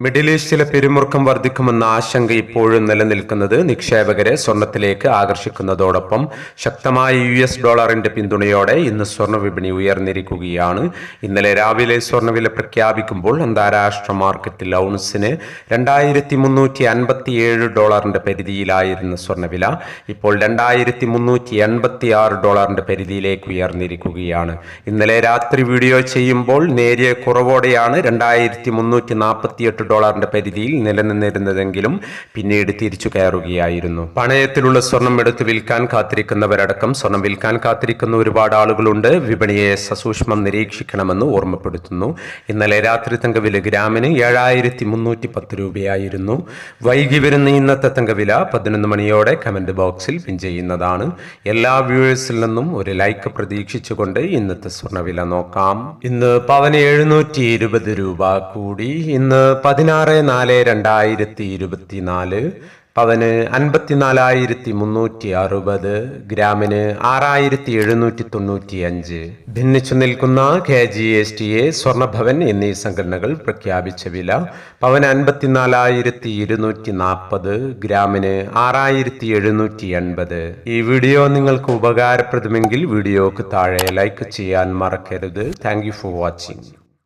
Middle ഈസ്റ്റിലെ പിരിമുറുക്കം വർദ്ധിക്കുമെന്ന ആശങ്ക ഇപ്പോഴും നിലനിൽക്കുന്നത് നിക്ഷേപകരെ സ്വർണത്തിലേക്ക് ആകർഷിക്കുന്നതോടൊപ്പം ശക്തമായ യു എസ് ഡോളറിന്റെ പിന്തുണയോടെ ഇന്ന് സ്വർണ വിപണി ഉയർന്നിരിക്കുകയാണ്. ഇന്നലെ രാവിലെ സ്വർണവില പ്രഖ്യാപിക്കുമ്പോൾ അന്താരാഷ്ട്ര മാർക്കറ്റിൽ ഔൺസിന് രണ്ടായിരത്തി മുന്നൂറ്റി അൻപത്തി ഏഴ് ഡോളറിന്റെ പരിധിയിലായിരുന്ന സ്വർണവില ഇപ്പോൾ രണ്ടായിരത്തി മുന്നൂറ്റി എൺപത്തി ആറ് ഡോളറിന്റെ പരിധിയിലേക്ക് ഉയർന്നിരിക്കുകയാണ്. ഇന്നലെ രാത്രി വീഡിയോ ചെയ്യുമ്പോൾ നേരിയ കുറവോടെയാണ് രണ്ടായിരത്തി മുന്നൂറ്റി നാൽപ്പത്തിയെട്ട് ഡോളറിന്റെ പരിധിയിൽ നിലനിന്നിരുന്നതെങ്കിലും പിന്നീട് തിരിച്ചു കയറുകയായിരുന്നു. പണയത്തിലുള്ള സ്വർണം എടുത്ത് വിൽക്കാൻ കാത്തിരിക്കുന്നവരടക്കം സ്വർണം വിൽക്കാൻ കാത്തിരിക്കുന്ന ഒരുപാട് ആളുകളുണ്ട്. വിപണിയെ സസൂക്ഷ്മം നിരീക്ഷിക്കണമെന്ന് ഓർമ്മപ്പെടുത്തുന്നു. ഇന്നലെ രാത്രി തങ്കവില ഗ്രാമിന് ഏഴായിരത്തി മുന്നൂറ്റി പത്ത് രൂപയായിരുന്നു. വൈകി വരുന്ന ഇന്നത്തെ തങ്കവില പതിനൊന്ന് മണിയോടെ കമന്റ് ബോക്സിൽ പിൻ ചെയ്യുന്നതാണ്. എല്ലാ വ്യൂവേഴ്സിൽ നിന്നും ഒരു ലൈക്ക് പ്രതീക്ഷിച്ചുകൊണ്ട് ഇന്നത്തെ സ്വർണവില നോക്കാം. ഇന്ന് പവന് എഴുന്നൂറ്റി ഇരുപത് രൂപ കൂടി. ഇന്ന് പതിനാറ് നാല് രണ്ടായിരത്തി ഇരുപത്തിനാല് പവന് അൻപത്തിനാലായിരത്തി മുന്നൂറ്റി അറുപത് ഗ്രാമിന് ആറായിരത്തി എഴുന്നൂറ്റി തൊണ്ണൂറ്റി അഞ്ച് ഭിന്നിച്ചു നിൽക്കുന്ന K G S T A Swarnabhavan എന്നീ സംഘടനകൾ പ്രഖ്യാപിച്ച വില പവന് അൻപത്തിനാലായിരത്തി ഇരുന്നൂറ്റി നാൽപ്പത് ഗ്രാമിന് ആറായിരത്തി എഴുന്നൂറ്റി എൺപത്. ഈ വീഡിയോ നിങ്ങൾക്ക് ഉപകാരപ്രദമെങ്കിൽ വീഡിയോക്ക് താഴെ ലൈക്ക് ചെയ്യാൻ മറക്കരുത്. Thank for watching.